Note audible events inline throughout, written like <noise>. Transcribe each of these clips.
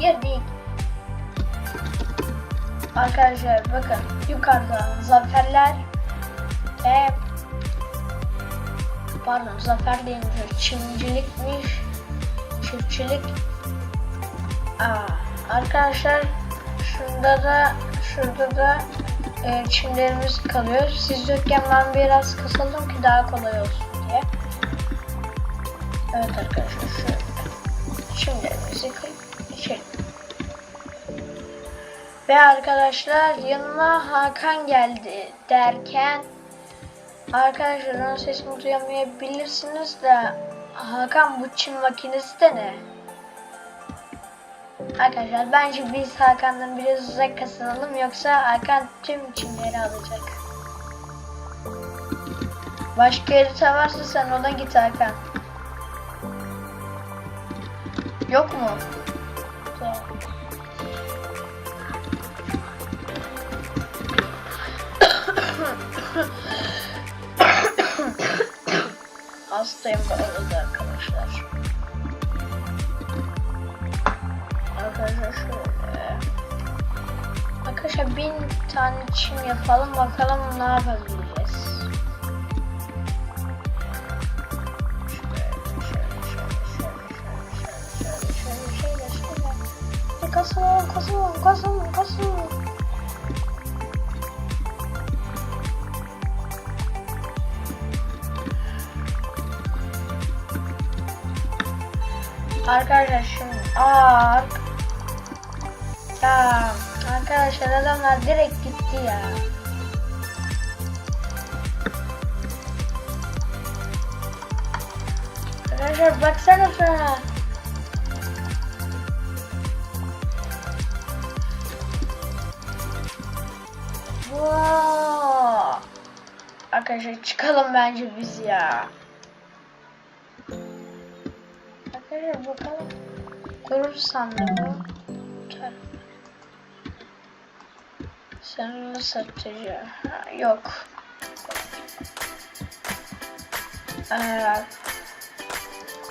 girdik. Arkadaşlar bakın yukarıda zaferler ve pardon zafer değilmiş çimcilikmiş çiftçilik Aa, arkadaşlar şurada da şurada da e, çimlerimiz kalıyor. Siz yokken ben biraz kısaldım ki daha kolay olsun diye. Evet arkadaşlar şöyle çimlerimizi kırıp geçelim. Ve arkadaşlar yanıma Hakan geldi derken arkadaşlar onun sesini duyamayabilirsiniz de Hakan bu çim makinesi de ne? Arkadaşlar bence biz Hakan'dan biraz uzak kazanalım yoksa Hakan tüm çimleri alacak. Başka harita varsa sen ona git Hakan. Yok mu? Tamam. Hastayım bu arada arkadaşlar. Arkadaşlar şöyle. Arkadaşlar bin tane çim yapalım bakalım ne yapabileceğiz. Şöyle, şöyle, şöyle, şöyle, Arkadaşlar aa ark- ya arkadaşlar adamlar direkt gitti ya. Arkadaşlar baksana sana. Wow. Arkadaşlar çıkalım bence biz ya. Arkadaşlar bakalım. Gurur sandığı. Tüh. Sen satıcı. Ha, yok. Ee,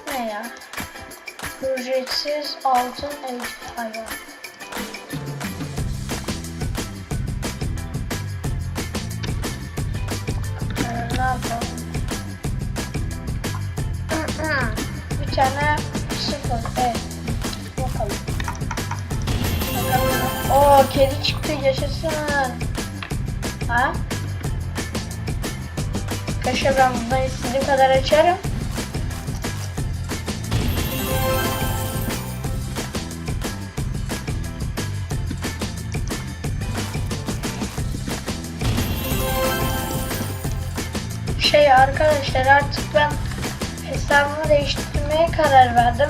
ne ya? Ücretsiz altın ejderha. Ee, ne yapalım? <clears throat> Bir tane sıfır. Evet. Bakalım. Oo kedi çıktı yaşasın. Ha? Kaşa ben bundan istediğim kadar açarım. Şey arkadaşlar artık ben hesabımı değiştirmeye karar verdim.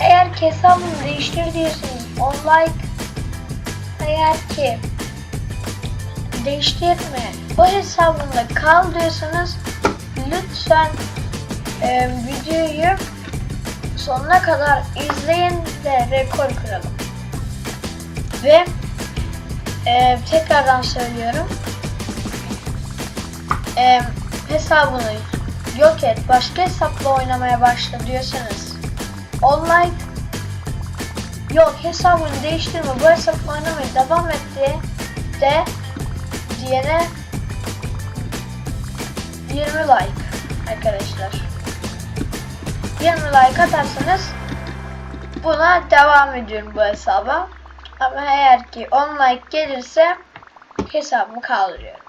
Eğer ki hesabımı değiştir diyorsunuz online eğer ki değiştirme bu hesabımda kal diyorsanız lütfen e, videoyu sonuna kadar izleyin de rekor kıralım. Ve e, tekrardan söylüyorum. E, hesabını yok et başka hesapla oynamaya başla diyorsanız. Online. Yok hesabını değiştirme bu hesapla oynamaya devam et diye de diyene 20 like arkadaşlar. 20 like atarsanız buna devam ediyorum bu hesaba. Ama eğer ki 10 like gelirse hesabımı kaldırıyorum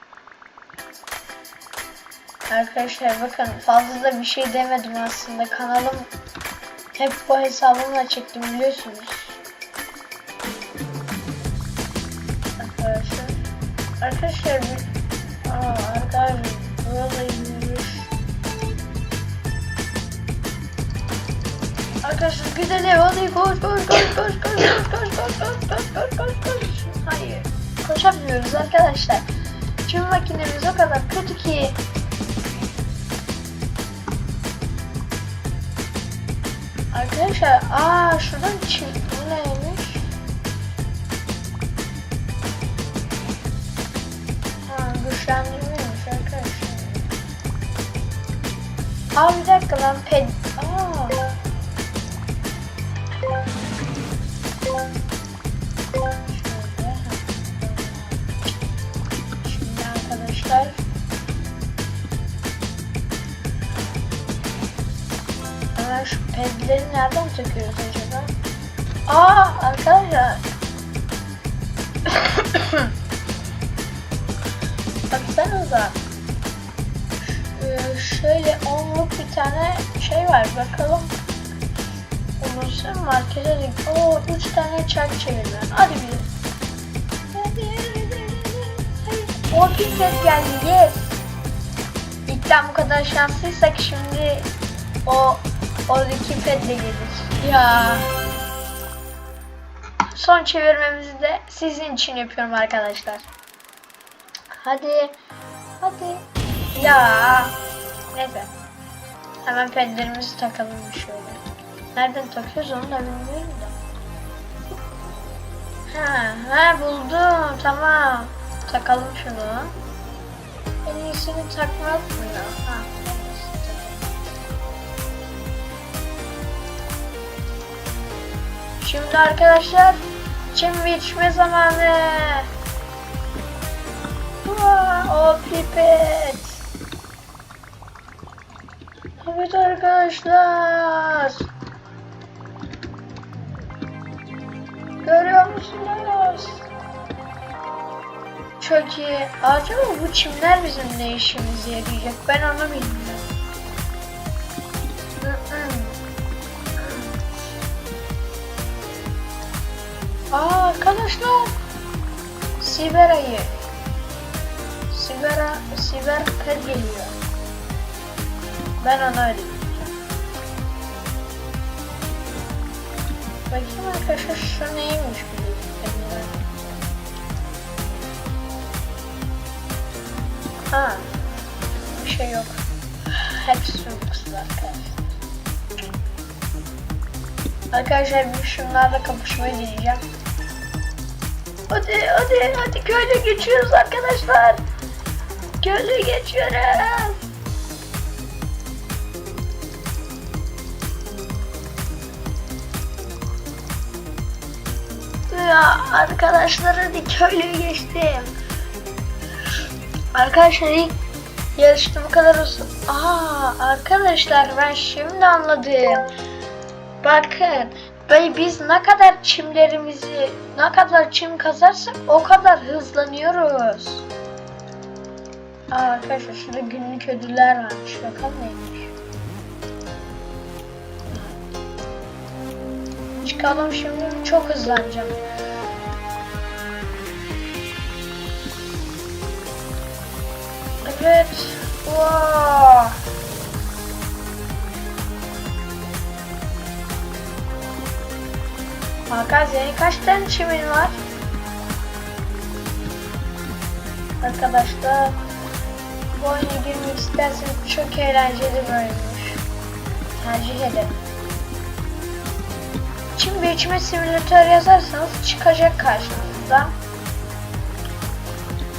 Arkadaşlar bakın fazla da bir şey demedim aslında kanalım hep bu hesabımla çektim biliyorsunuz. Arkadaşlar arkadaşlar bir Aa, arkadaşlar burada yürüyüş Arkadaşlar gidelim hadi koş koş koş koş koş koş koş koş koş koş koş koş Hayır koşamıyoruz arkadaşlar. Tüm makinemiz o kadar kötü ki Arkadaşlar aa şuradan çık bu neymiş? Ha güçlendirmeymiş arkadaşlar. Aa bir dakika ben ped... Aa. Pedleri nereden takıyoruz acaba? Aa arkadaşlar. <coughs> Baksanıza. Ee, şöyle onluk bir tane şey var. Bakalım. Olursa markete dik. Oo 3 tane çark çevirme. Hadi bir. O bir set geldi. Yes. İlkten bu kadar şanslıysak şimdi o oradaki pedle gelir. Ya. Son çevirmemizi de sizin için yapıyorum arkadaşlar. Hadi. Hadi. Ya. Neyse. Hemen pedlerimizi takalım şöyle. Nereden takıyoruz onu da bilmiyorum da. Ha, ha buldum. Tamam. Takalım şunu. En iyisini takmak mı ya? Ha. Şimdi arkadaşlar çim biçme zamanı. O pipet. Evet arkadaşlar. Görüyor musunuz? Çok iyi. Acaba bu çimler bizim ne işimize yarayacak? Ben onu bilmiyorum. Aa arkadaşlar. Siber ayı. Siber, ped geliyor. Ben onu arayacağım. Bakayım arkadaşlar şu neymiş dedikleri. Ha. Bir şey yok. Hepsi Robux'lu arkadaşlar. Arkadaşlar şunlarla kapışmayı deneyeceğim. Hadi hadi hadi köyle geçiyoruz arkadaşlar. Köyle geçiyoruz. Ya arkadaşlar hadi köylüyü geçtim. Arkadaşlar ilk yarışta bu kadar olsun. Aa arkadaşlar ben şimdi anladım. Bakın biz ne kadar çimlerimizi ne kadar çim kazarsak o kadar hızlanıyoruz. Arkadaşlar şurada günlük ödüller varmış. Bakalım neymiş. Çıkalım şimdi çok hızlanacağım. Evet. Wow. Hakan kaç tane çimin var? Arkadaşlar bu oyuna girmek isterseniz çok eğlenceli bir oyunmuş. Tercih ederim. Çim biçme simülatör yazarsanız çıkacak karşınıza.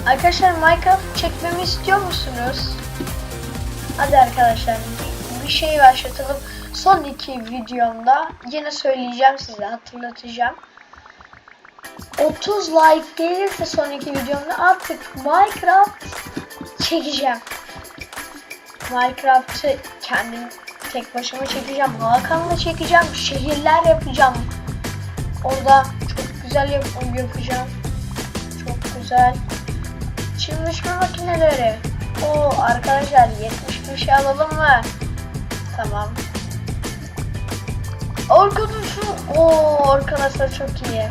Arkadaşlar Minecraft çekmemi istiyor musunuz? Hadi arkadaşlar bir şey başlatalım. Son iki videomda yine söyleyeceğim size hatırlatacağım. 30 like gelirse son iki videomda artık Minecraft çekeceğim. Minecraft'ı kendim tek başıma çekeceğim. Hakan'la çekeceğim. Şehirler yapacağım. Orada çok güzel yap yapacağım. Çok güzel. Çimmişme makineleri. O arkadaşlar 70 bir şey alalım mı? Tamam. Arkadaşım. Oo arkadaşlar çok iyi.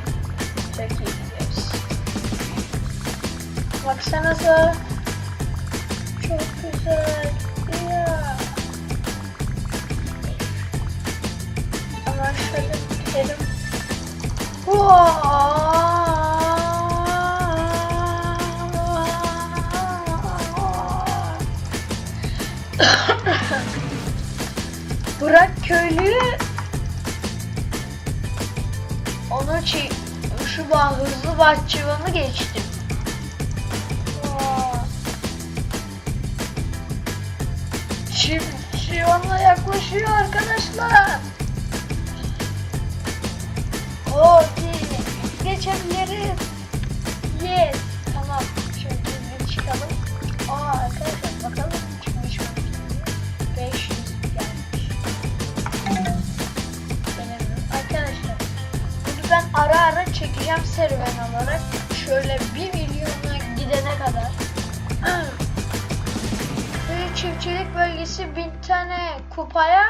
Çok iyi gidiyoruz. Baksanıza. Çok güzel. Ya. Ama şöyle gidelim. <laughs> Burak köylü onu çi şu bah hızlı bahçıvanı geçtim. Vaa. Çim çivanla yaklaşıyor arkadaşlar. Çiftçilik bölgesi bin tane kupaya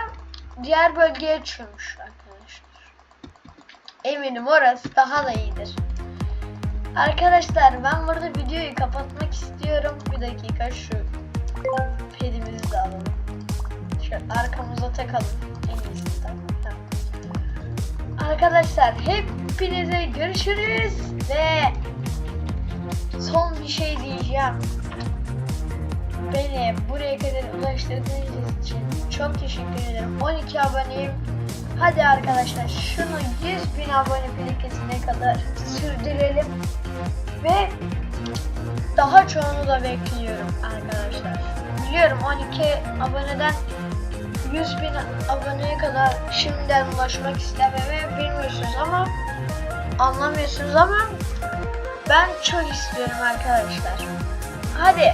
diğer bölgeye çıkmış arkadaşlar. Eminim orası daha da iyidir. Arkadaşlar ben burada videoyu kapatmak istiyorum. Bir dakika şu pedimizi de alalım. Şöyle arkamıza takalım. En iyisi tamam. Arkadaşlar hepinize görüşürüz ve son bir şey diyeceğim. Beni buraya kadar ulaştırdığınız için çok teşekkür ederim. 12 aboneyim. Hadi arkadaşlar şunu 100 bin abone birikesine kadar sürdürelim. Ve daha çoğunu da bekliyorum arkadaşlar. Biliyorum 12 aboneden 100 bin aboneye kadar şimdiden ulaşmak istememi bilmiyorsunuz ama anlamıyorsunuz ama ben çok istiyorum arkadaşlar. Hadi